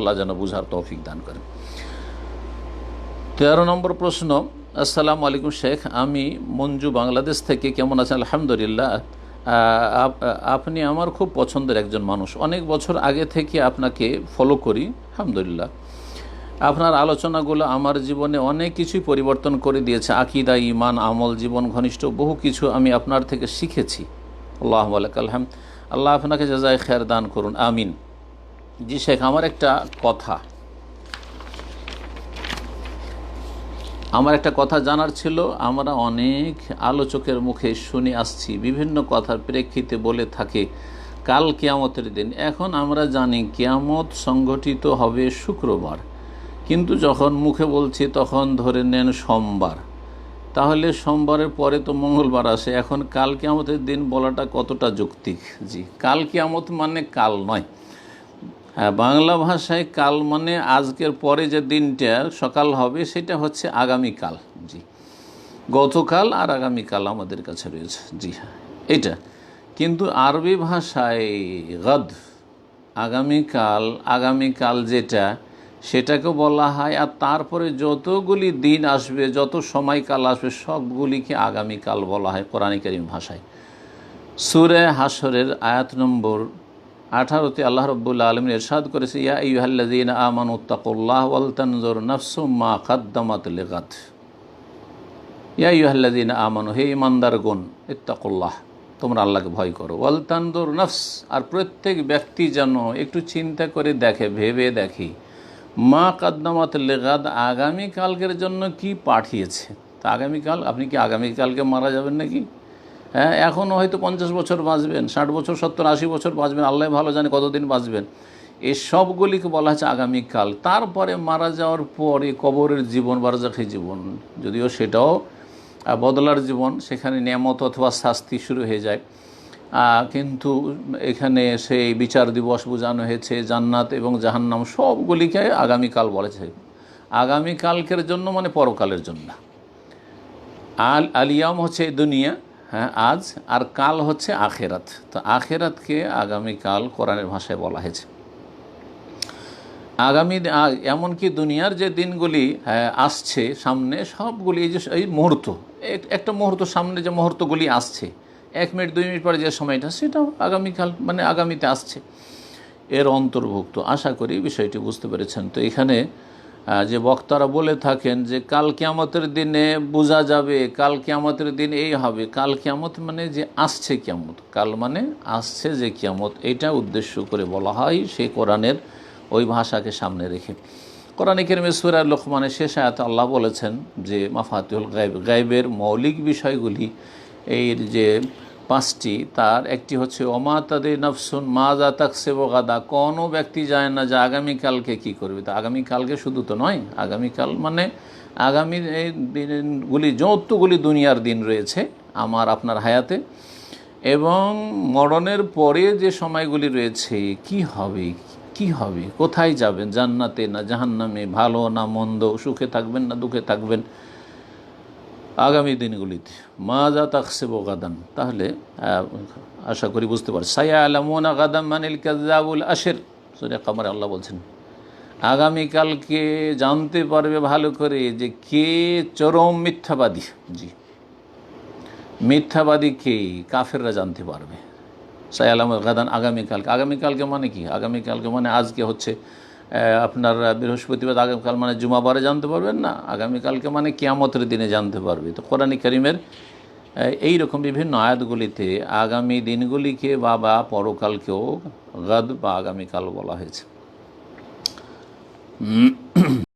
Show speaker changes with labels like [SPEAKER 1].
[SPEAKER 1] আল্লাহ যেন বুঝার তৌফিক দান করেন। তেরো নম্বর প্রশ্ন, আসসালামু আলাইকুম শেখ, আমি মঞ্জু বাংলাদেশ থেকে, কেমন আছেন? আলহামদুলিল্লাহ। আপনি আমার খুব পছন্দের একজন মানুষ। অনেক বছর আগে থেকে আপনাকে ফলো করি, আলহামদুলিল্লাহ। আপনার আলোচনাগুলো আমার জীবনে অনেক কিছুই পরিবর্তন করে দিয়েছে। আকিদা ইমান আমল, জীবন, ঘনিষ্ঠ বহু কিছু আমি আপনার থেকে শিখেছি। আল্লাহ আলহাম, আল্লাহ আপনাকে যাজায় খের দান করুন, আমিন। জি শেখ, আমার একটা কথা। আমার একটা কথা জানার ছিল, আমরা অনেক আলোচকের মুখে শুনে আসছি, বিভিন্ন কথার প্রেক্ষিতে বলে থাকে, কাল কেয়ামতের দিন। এখন আমরা জানি কেয়ামত সংগঠিত হবে শুক্রবার। কিন্তু যখন মুখে বলছি, তখন ধরে নেন সোমবার। তাহলে সোমবারের পরে তো মঙ্গলবার আসে। এখন কাল কেয়ামতের দিন বলাটা কতটা যৌক্তিক? জি, কাল কেয়ামত মানে কাল নয়। বাংলা ভাষায় কাল মানে আজকের পরে যে দিনটা সকাল হবে, সেটা হচ্ছে আগামীকাল। জি। গতকাল আর আগামীকাল আমাদের কাছে রয়েছে। জি হ্যাঁ। এটা। কিন্তু আরবি ভাষায় গদ, আগামীকাল আগামীকাল যেটা, সেটাকে বলা হয়, আর তারপরে যতগুলি দিন আসবে, যত সময়কাল আসবে, সবগুলিকে আগামীকাল বলা হয় কোরআন করিম ভাষায়। সুরে হাসরের আয়াত নম্বর আঠারোতে আল্লাহ রব্বুল্লা আলমিন এরশাদ করেছে, ইয়া ইহাল্লাদিন আমান উত্তাকুল্লাহ ওয়ালতানজর নফসুম্মা খাদ্দামাত লেগাত ইয়া ইহাল্লাদিন আমানু, হে ইমানদার গুণ ইত্তাকুল্লাহ, তোমরা আল্লাহকে ভয় করো। ওয়ালতানদুর নফস, আর প্রত্যেক ব্যক্তি যেন একটু চিন্তা করে দেখে, ভেবে দেখি, মা কাদ্দামাত লেগাদ আগামীকালকের জন্য কি পাঠিয়েছে? তা আগামীকাল, আপনি কি আগামীকালকে মারা যাবেন নাকি? হ্যাঁ এখনও হয়তো পঞ্চাশ বছর বাঁচবেন, ষাট বছর, সত্তর, আশি বছর বাঁচবেন, আল্লাহ ভালো জানে কতদিন বাঁচবেন। এই সবগুলিকে বলা হচ্ছে আগামীকাল তারপরে মারা যাওয়ার পরে কবরের জীবন, বারজাখি জীবন, যদিও সেটাও বদলার জীবন, সেখানে নিয়ামত অথবা শাস্তি শুরু হয়ে যায়। কিন্তু এখানে সেই বিচার দিবস বোঝানো হয়েছে, জান্নাত এবং জাহান্নাম সবগুলিকে আগামীকাল বলেছে আগামীকালকের জন্য মানে পরকালের জন্য। আল আলিয়াম হচ্ছে দুনিয়া। হ্যাঁ আজ আর কাল হচ্ছে আখেরাত। তো আখেরাতকে আগামীকাল কোরআনের ভাষায় বলা হয়েছে। আগামী এমনকি দুনিয়ার যে দিনগুলি আসছে সামনে, সবগুলি এই যে, এই মুহূর্ত, এক- একটা মুহূর্ত সামনে যে মুহূর্তগুলি আসছে, এক মিনিট, দুই মিনিট পরে যে সময়টা, সেটাও আগামীকাল মানে আগামীতে আসছে। এর অন্তর্ভুক্ত, আশা করি বিষয়টি বুঝতে পেরেছেন। তো এখানে যে বক্তারা বলে থাকেন যে কাল কিয়ামতের দিনে বোঝা যাবে, কাল কিয়ামতের দিন এই হবে, কাল কিয়ামত মানে যে আসছে কিয়ামত, কাল মানে আসছে যে কিয়ামত এটা উদ্দেশ্য করে বলা হয় সেই কোরআনের ওই ভাষাকে সামনে রেখে। কোরআন কেরমে সুরা লোকমানের শেষ আয়াত আল্লাহ বলেছেন যে মাফাতিউল গাইব গাইবের মৌলিক বিষয়গুলি এই যে পাঁচটি, তার একটি হচ্ছে ওমা তাদের নফসুন মা যা তাকসেব গাদা কোনো ব্যক্তি যায় না যে আগামীকালকে কি করবে। তা আগামীকালকে শুধু তো নয় আগামীকাল মানে আগামী এই দিনগুলি যতগুলি দুনিয়ার দিন রয়েছে আমার, আপনার হায়াতে। এবং মরণের পরে যে সময়গুলি রয়েছে, কি হবে কি হবে, কোথায় যাবেন? জান্নাতে না জাহান্নামে? ভালো না মন্দ? সুখে থাকবেন না দুঃখে থাকবেন? আগামী দিনগুলিতে। মা যা তাকসে গাদান। তাহলে আশা করি বুঝতে পারছি। সায়া আলামোনা গাদাম মানিল কাজাবুল আশের। সুরে কামারে আল্লাহ বলছেন, আগামীকালকে জানতে পারবে ভালো করে যে কে চরম মিথ্যাবাদী। জি। মিথ্যাবাদী কে? কাফেররা জানতে পারবে। সাই আলাম গাদান আগামীকালকে। আগামীকালকে মানে কি? আগামীকালকে মানে আজকে হচ্ছে আপনার বৃহস্পতিবার আগামীকাল মানে জুমাবারে জানতে পারবেন না আগামীকালকে মানে কিয়ামতের দিনে জানতে পারবে। তো কোরআনী করিমের এই রকম বিভিন্ন আয়াতগুলিতে আগামী দিনগুলিকে বা বা পরকালকেও গদ বা আগামীকাল বলা হয়েছে।